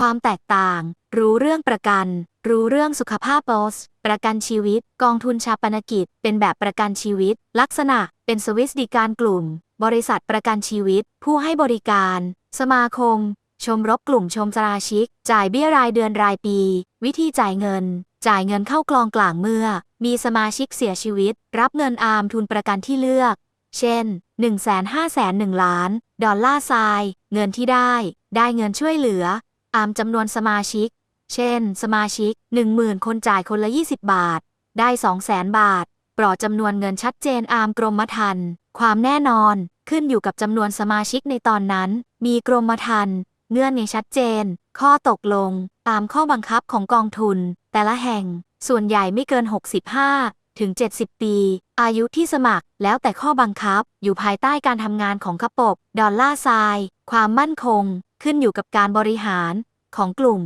ความแตกต่าง รู้เรื่องประกัน รู้เรื่องสุขภาพบอสประกันชีวิต กองทุนชาปนกิจ เป็นแบบประกันชีวิต ลักษณะ เป็นสวิสดิการกลุ่ม บริษัทประกันชีวิต ผู้ให้บริการ สมาคม ชมรบกลุ่มชมสมาชิก จ่ายเบี้ยรายเดือนรายปี วิธีจ่ายเงิน จ่ายเงินเข้ากลองกลางเมื่อ มีสมาชิกเสียชีวิต รับเงินอามทุนประกันที่เลือก เช่น 151,000 ล้าน ดอลลาร์ทราย เงินที่ได้ ได้เงินช่วยเหลือ อามจำนวนสมาชิก เช่น สมาชิก 10,000 คนจ่ายคนละ 20 บาท ได้ 200,000 บาท ปลอดจำนวนเงินชัดเจนอามกรมธรรม์ความแน่นอนขึ้นอยู่กับจำนวนสมาชิกในตอนนั้น มีกรมธรรม์เงื่อนในชัดเจน ข้อตกลง ตามข้อบังคับของกองทุน แต่ละแห่ง ส่วนใหญ่ไม่เกิน 65 ถึง 70 ปี อายุที่สมัคร แล้วแต่ข้อบังคับ อยู่ภายใต้การทำงานของขปบ ดอลลาร์ทราย ความมั่นคง ขึ้นอยู่กับการบริหารของกลุ่ม